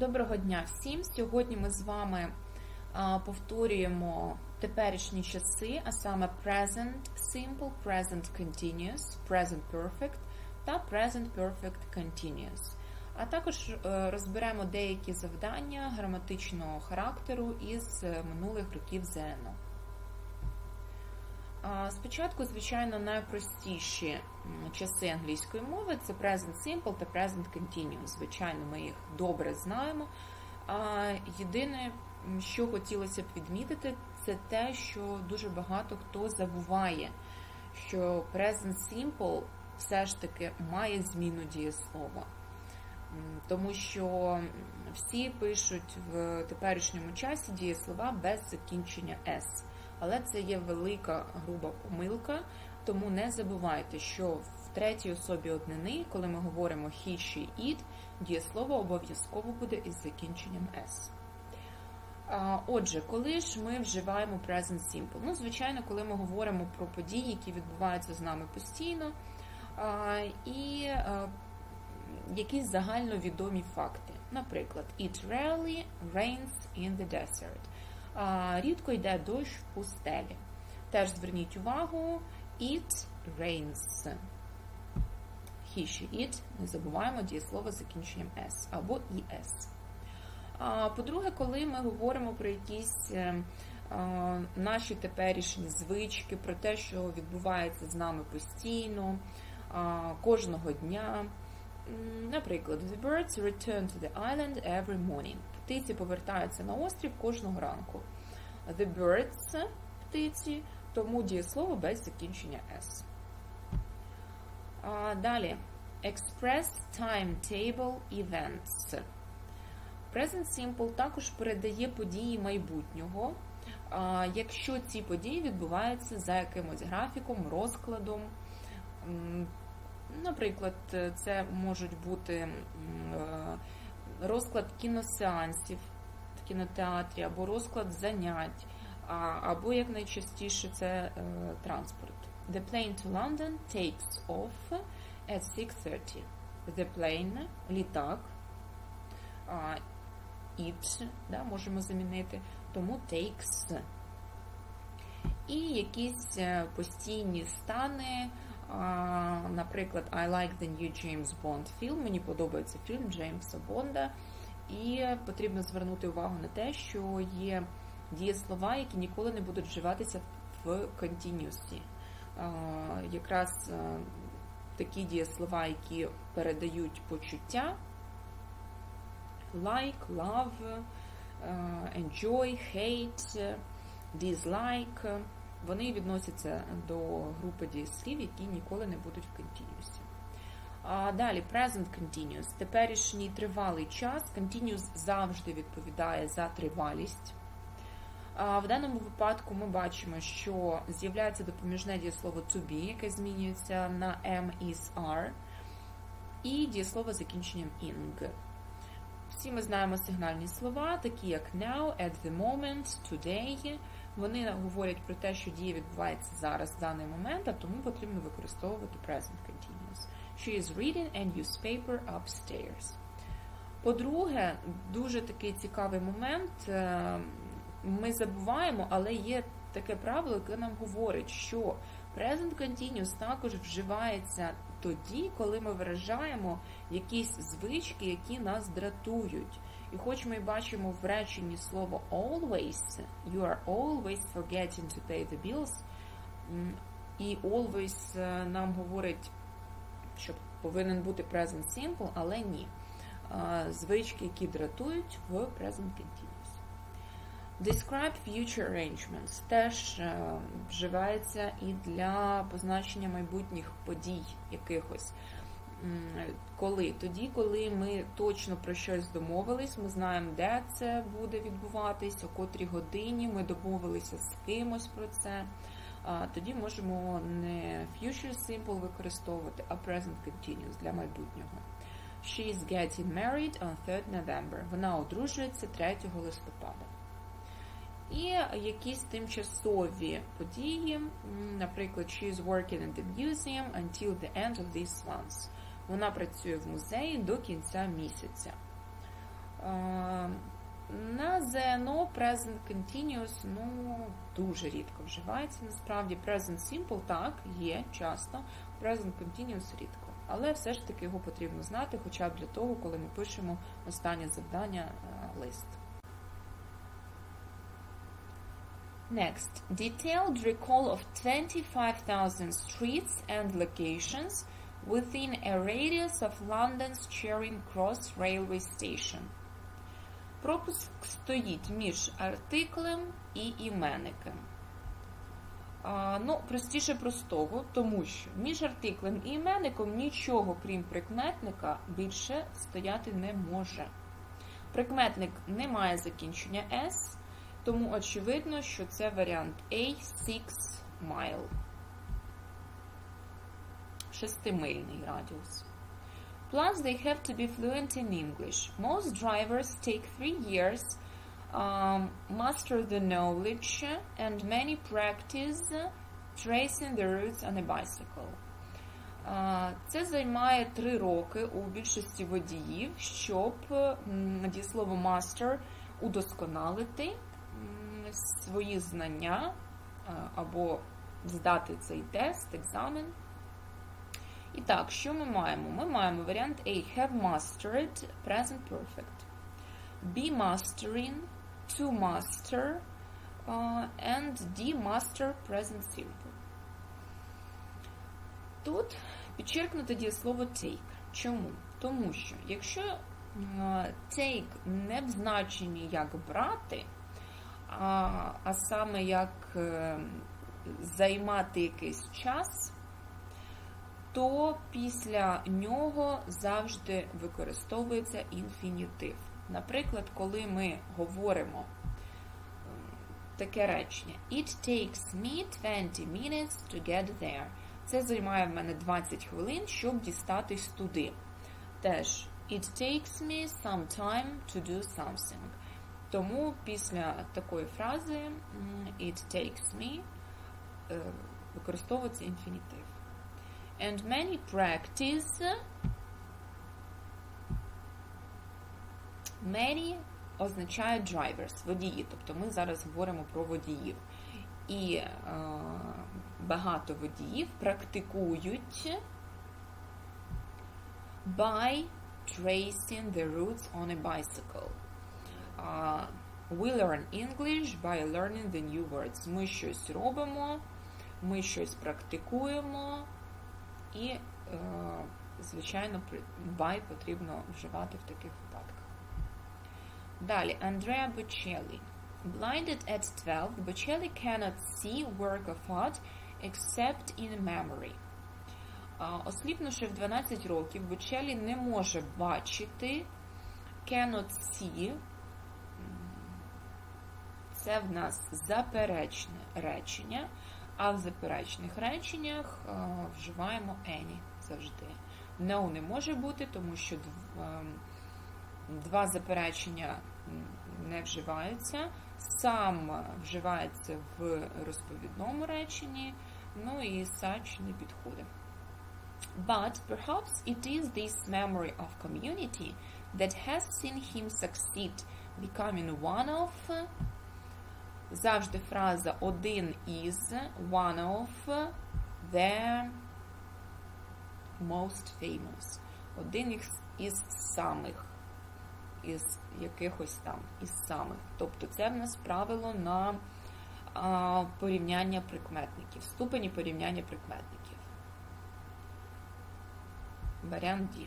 Доброго дня всім! Сьогодні ми з вами повторюємо теперішні часи, а саме present simple, present continuous, present perfect та present perfect continuous. А також е, розберемо деякі завдання граматичного характеру із е, минулих років ЗНО. Спочатку, звичайно, найпростіші часи англійської мови це present simple та present continuous. Звичайно, ми їх добре знаємо. Єдине, що хотілося б відмітити, це те, що дуже багато хто забуває, що present simple все ж таки має зміну дієслова. Тому що всі пишуть в теперішньому часі дієслова без закінчення S. Але це є велика груба помилка, тому не забувайте, що в третій особі однини, коли ми говоримо he, she, it, дієслово обов'язково буде із закінченням S. Отже, коли ж ми вживаємо present simple? Ну, звичайно, коли ми говоримо про події, які відбуваються з нами постійно, і якісь загальновідомі факти. Наприклад, it rarely rains in the desert. Рідко йде дощ в пустелі. Теж зверніть увагу, it rains. He, she, it. Не забуваємо дієслово з закінченням s або es. По-друге, коли ми говоримо про якісь е, наші теперішні звички, про те, що відбувається з нами постійно, кожного дня. Наприклад, the birds return to the island every morning. Птиці повертаються на острів кожного ранку. The birds – птиці, тому дієслово без закінчення s. А, Далі. Express timetable events. Present Simple також передає події майбутнього, якщо ці події відбуваються за якимось графіком, розкладом. Наприклад, це можуть бути розклад кіносеансів в кінотеатрі, або розклад занять, або як найчастіше це е, транспорт. The plane to London takes off at 6.30. The plane – літак. It, да, можемо замінити, тому takes. І якісь е, постійні стани, наприклад, I like the new James Bond film. Мені подобається фільм Джеймса Бонда. І потрібно звернути увагу на те, що є дієслова, які ніколи не будуть вживатися в континюсі. Якраз такі дієслова, які передають почуття, like, love, enjoy, hate, dislike, вони відносяться до групи дієслів, які ніколи не будуть в континюсі. А Далі present continuous. Теперішній тривалий час. Continuous завжди відповідає за тривалість. А В даному випадку ми бачимо, що з'являється допоміжне дієслово to be, яке змінюється на am, is, are, і дієслово з закінченням ing. Всі ми знаємо сигнальні слова, такі як now, at the moment, today. Вони говорять про те, що дія відбувається зараз, в даний момент, а тому потрібно використовувати present continuous. She is reading a newspaper upstairs. По-друге, дуже такий цікавий момент. е, Ми забуваємо, але є таке правило, яке нам говорить, що present continuous також вживається тоді, коли ми виражаємо якісь звички, які нас дратують. І хоч ми бачимо в реченні слово always, you are always forgetting to pay the bills, і always е, нам говорить, що повинен бути present simple, але ні. Звички, які дратують в present continuous. Describe future arrangements теж е, вживається і для позначення майбутніх подій якихось. Коли? Тоді, коли ми точно про щось домовились, ми знаємо, де це буде відбуватись, о котрій годині, ми домовилися з кимось про це. Тоді можемо не future simple використовувати, а present continuous для майбутнього. She is getting married on 3rd November. Вона одружується 3 листопада. І якісь тимчасові події, наприклад, she is working in the museum until the end of this month. Вона працює в музеї до кінця місяця. Е, ЗНО Present Continuous ну, дуже рідко вживається насправді. Present Simple так, є часто, Present Continuous рідко. Але все ж таки його потрібно знати, хоча б для того, коли ми пишемо останнє завдання е, лист. Next, detailed recall of 25,000 streets and locations within a radius of London's Charing Cross railway station. Пропуск стоїть між артиклем і іменником. А, ну, простіше простого, тому що між артиклем і іменником нічого, крім прикметника, більше стояти не може. Прикметник не має закінчення S, тому очевидно, що це варіант A 6 mile. Шестимильний радіус. Plus, they have to be fluent in English. Most drivers take three years, um, master the knowledge, and many practice tracing the routes on a bicycle. Uh, Це займає три роки у більшості водіїв, щоб дієслово master удосконалити свої знання або здати цей тест, екзамен. І так, що ми маємо? Ми маємо варіант A. Have mastered present perfect. Be mastering, to master, uh, and D. Master present simple. Тут підчеркнуто дієслово take. Чому? Тому що, якщо uh, take не в значенні як брати, а, а саме як е, займати якийсь час, то після нього завжди використовується інфінітив. Наприклад, коли ми говоримо таке речення It takes me 20 minutes to get there. Це займає в мене 20 хвилин, щоб дістатись туди. Теж It takes me some time to do something. Тому після такої фрази It takes me е, використовується інфінітив. And many practice. Many означає drivers, водії. Тобто ми зараз говоримо про водіїв. І е, багато водіїв практикують by tracing the routes on a bicycle. Uh, we learn English by learning the new words. Ми щось робимо, ми щось практикуємо. І, е, звичайно, by потрібно вживати в таких випадках. Далі, Andrea Bocelli. Blinded at 12, Bocelli cannot see work of art except in memory. А, Осліпнувши в 12 років, Бочелі не може бачити cannot see. Це в нас заперечне речення. А в заперечних реченнях е, вживаємо any завжди. No не може бути, тому що е, два заперечення не вживаються. Сам вживається в розповідному реченні, ну і such не підходить. But perhaps it is this memory of community that has seen him succeed, becoming one of завжди фраза один із, one of the most famous. Один із, самих, із якихось там, із самих. Тобто це в нас правило на а, порівняння прикметників, ступені порівняння прикметників. Варіант D.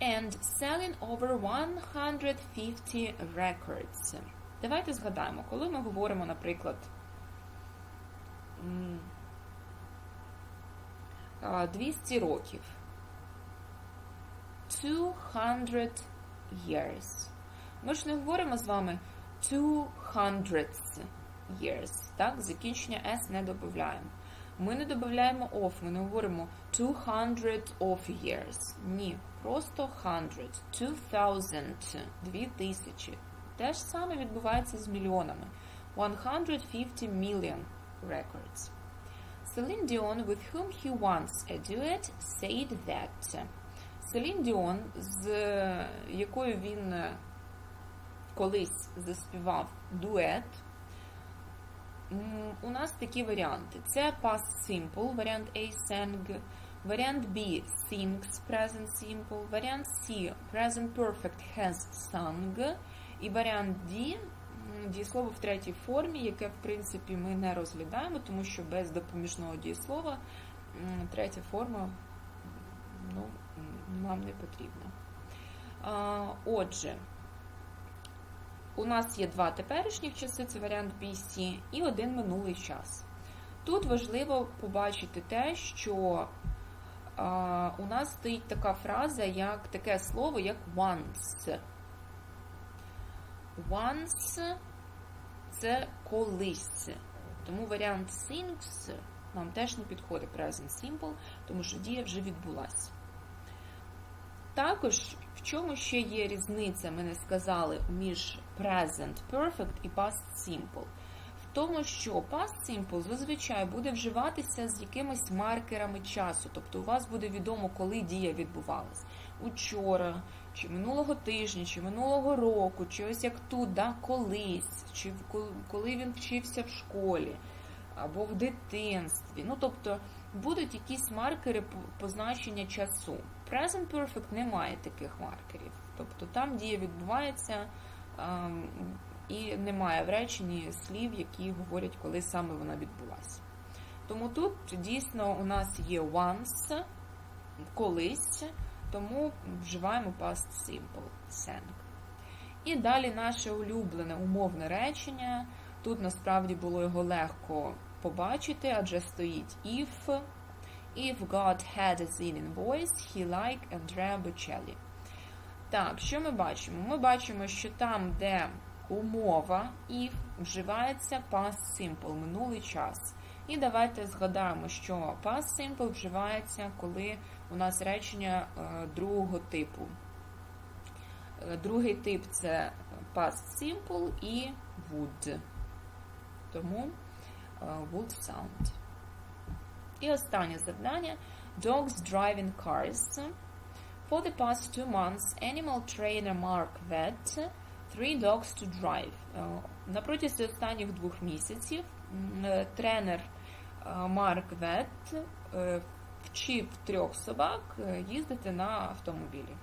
And selling over 150 records. Давайте згадаємо, коли ми говоримо, наприклад, 200 років. 200 years. Ми ж не говоримо з вами 200 years. Так, закінчення S не додаємо. Ми не додаємо of, ми не говоримо 200 of years. Ні, просто 100, 2000, 2000. Те ж саме відбувається з мільйонами. 150 million records. Celine Dion, with whom he wants a duet, said that. Селін Діон, з якою він колись заспівав дует. У нас такі варіанти. Це past simple, варіант A sang, варіант B sings, present simple, варіант C present perfect has sung, і варіант м, дієслово в третій формі, яке, в принципі, ми не розглядаємо, тому що без допоміжного дієслова третя форма ну, нам не потрібна. Отже, у нас є два теперішніх часи, це варіант BC, і один минулий час. Тут важливо побачити те, що у нас стоїть така фраза, як таке слово, як once. Once це колись. Тому варіант sings нам теж не підходить present simple, тому що дія вже відбулася. Також, в чому ще є різниця, ми не сказали, між present perfect і past simple. В тому, що past simple зазвичай буде вживатися з якимись маркерами часу. Тобто у вас буде відомо, коли дія відбувалась. Учора, чи минулого тижня, чи минулого року, чи ось як тут, да, колись, чи коли він вчився в школі, або в дитинстві. Ну, тобто будуть якісь маркери по- позначення часу. Present Perfect не має таких маркерів. Тобто там дія відбувається і немає в реченні слів, які говорять, коли саме вона відбулася. Тому тут дійсно у нас є once, колись, тому вживаємо past simple sang. І далі наше улюблене умовне речення. Тут насправді було його легко побачити, адже стоїть if. If God had a singing voice, he like Andrea Bocelli. Так, що ми бачимо? Ми бачимо, що там, де умова if, вживається past simple, минулий час. І давайте згадаємо, що past simple вживається, коли у нас речення е, другого типу. Е, Другий тип це past simple і would. Тому е, would sound. І останнє завдання. Dogs driving cars. For the past two months, animal trainer Mark Vet three dogs to drive. На протязі останніх двох місяців тренер Марк Вет е, вчив трьох собак е, їздити на автомобілі.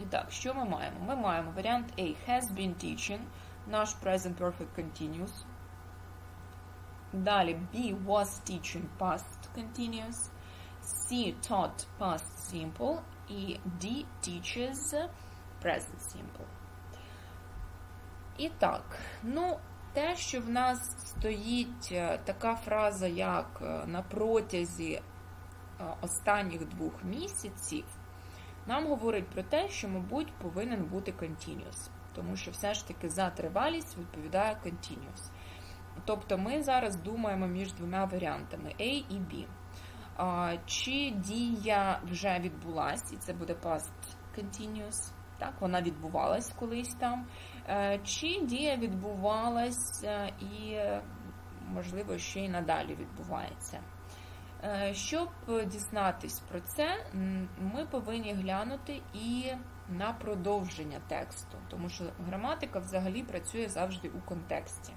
І так, що ми маємо? Ми маємо варіант A has been teaching, наш present perfect continuous. Далі B was teaching past continuous. C taught past simple. І D teaches present simple. І так, ну, те, що в нас стоїть е, така фраза, як е, на протязі е, останніх двох місяців, нам говорить про те, що, мабуть, повинен бути continuous. Тому що все ж таки за тривалість відповідає continuous. Тобто ми зараз думаємо між двома варіантами A і B. Чи дія вже відбулась, і це буде past continuous, так, вона відбувалась колись там. Е, Чи дія відбувалась е, і, можливо, ще й надалі відбувається. Е, Щоб дізнатись про це, ми повинні глянути і на продовження тексту, тому що граматика взагалі працює завжди у контексті.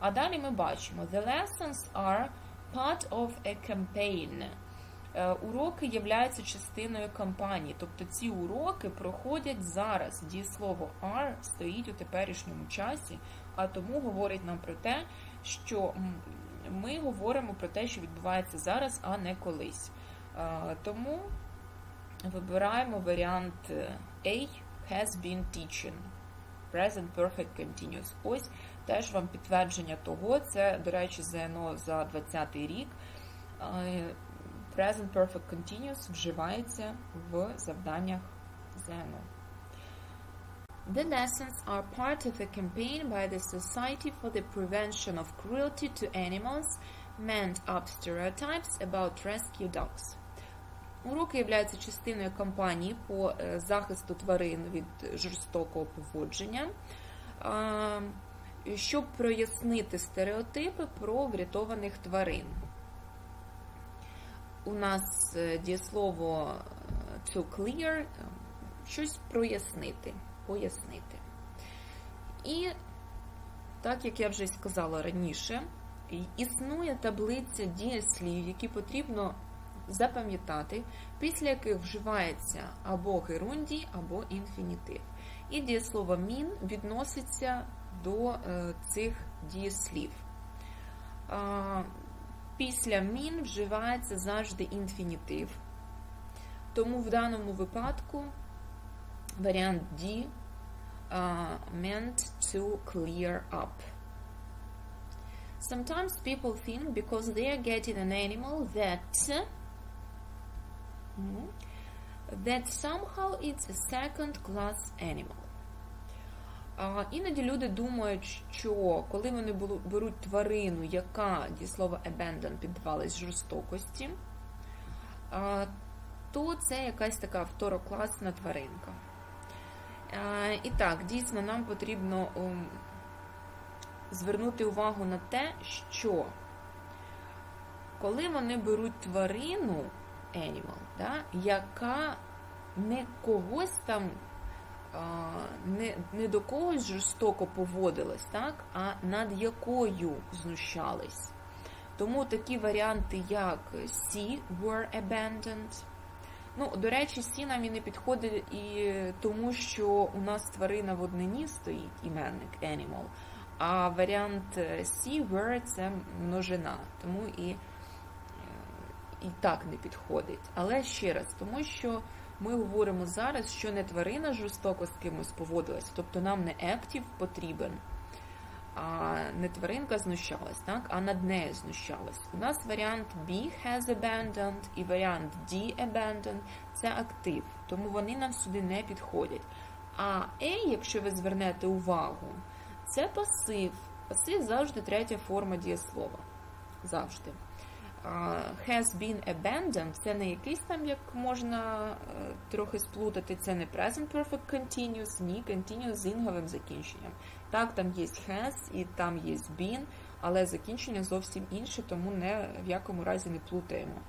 А далі ми бачимо: The lessons are part of a campaign. Е, Уроки являються частиною кампанії, тобто ці уроки проходять зараз. Дієслово are стоїть у теперішньому часі, а тому говорить нам про те, що ми говоримо про те, що відбувається зараз, а не колись. Е, Тому вибираємо варіант е, A has been teaching. Present Perfect Continuous. Ось теж вам підтвердження того. Це, до речі, ЗНО за 20 рік. Present Perfect Continuous вживається в завданнях ЗНО. The lessons are part of a campaign by the Society for the Prevention of Cruelty to Animals, meant up stereotypes about rescue dogs. Уроки являються частиною кампанії по е, захисту тварин від жорстокого поводження, щоб прояснити стереотипи про врятованих тварин. У нас е, дієслово е, to clear, е, щось прояснити, пояснити. І так як я вже сказала раніше, існує таблиця дієслів, які потрібно запам'ятати, після яких вживається або герундій, або інфінітив. І дієслово mean відноситься до цих дієслів. Після mean вживається завжди інфінітив. Тому в даному випадку варіант D uh, meant to clear up. Sometimes people think because they are getting an animal that that somehow it's a second class animal. Іноді люди думають, що коли вони беруть тварину, яка дієслово abandon піддавалась жорстокості, то це якась така второкласна тваринка. І так, дійсно, нам потрібно звернути увагу на те, що коли вони беруть тварину animal, да, яка не когось там, не не до когось жорстоко поводилась, так, а над якою знущались. Тому такі варіанти, як C were abandoned, Ну, до речі, сі нам і не підходить і тому, що у нас тварина в однині стоїть, іменник animal, а варіант C, were – це множина, тому і, е, і так не підходить. Але ще раз, тому що ми говоримо зараз, що не тварина жорстоко з кимось поводилась, тобто нам не active потрібен а не тваринка знущалась, так, а над нею знущалась. У нас варіант B has abandoned і варіант D abandoned це актив, тому вони нам сюди не підходять. А A, якщо ви звернете увагу, це пасив. Пасив завжди третя форма дієслова. Завжди has been abandoned, це не якийсь там, як можна е, трохи сплутати, це не present perfect continuous, ні, continuous з інговим закінченням. Так, там є has і там є been, але закінчення зовсім інше, тому не в якому разі не плутаємо.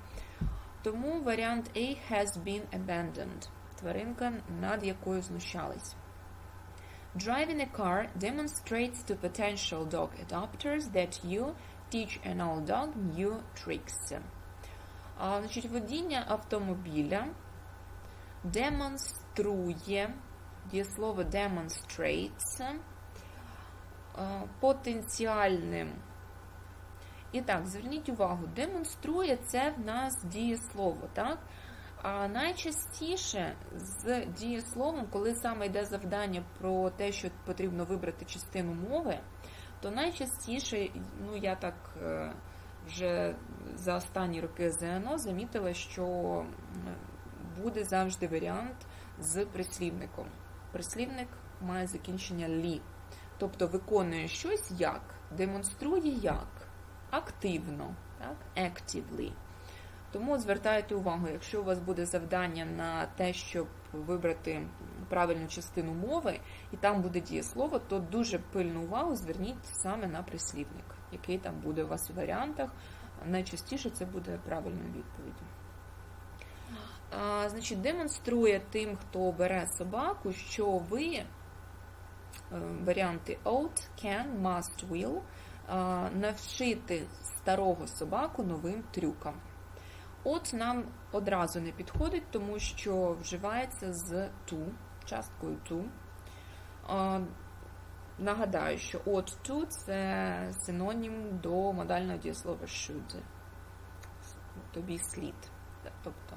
Тому варіант A has been abandoned. Тваринка, над якою знущались. Driving a car demonstrates to potential dog adopters that you Teach an old dog new tricks. Значить, Водіння автомобіля демонструє, дієслово demonstrates потенціальним. І так, зверніть увагу, демонструє це в нас дієслово, так? А найчастіше з дієсловом, коли саме йде завдання про те, що потрібно вибрати частину мови, то найчастіше, ну я так е, вже за останні роки ЗНО замітила, що буде завжди варіант з прислівником. Прислівник має закінчення лі, тобто виконує щось як, демонструє як, активно, так, actively. Тому звертайте увагу, якщо у вас буде завдання на те, щоб вибрати правильну частину мови, і там буде дієслово, то дуже пильну увагу зверніть саме на прислівник, який там буде у вас у варіантах. Найчастіше це буде правильною відповіддю. А, Значить, демонструє тим, хто бере собаку, що ви е, варіанти ought, can, must, will навчити старого собаку новим трюкам. От нам одразу не підходить, тому що вживається з to, часткою to. Нагадаю, що от to це синонім до модального дієслова should. Тобі слід. Тобто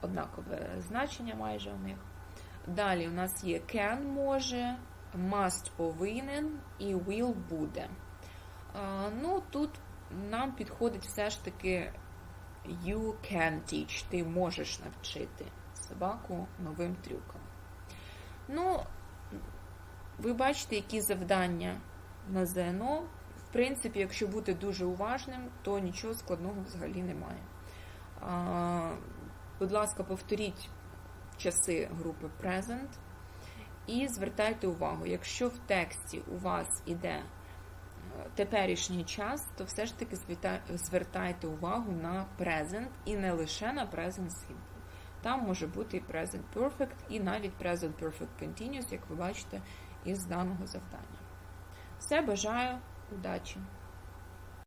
однакове значення майже у них. Далі у нас є can може, must повинен і will буде. Ну, Тут нам підходить все ж таки You can teach. Ти можеш навчити собаку новим трюкам. Ну, ви бачите, які завдання на ЗНО. В принципі, якщо бути дуже уважним, то нічого складного взагалі немає. А, Будь ласка, повторіть часи групи Present і звертайте увагу, якщо в тексті у вас іде теперішній час, то все ж таки звертайте увагу на present і не лише на present simple. Там може бути і present perfect, і навіть present perfect continuous, як ви бачите, із даного завдання. Все бажаю удачі!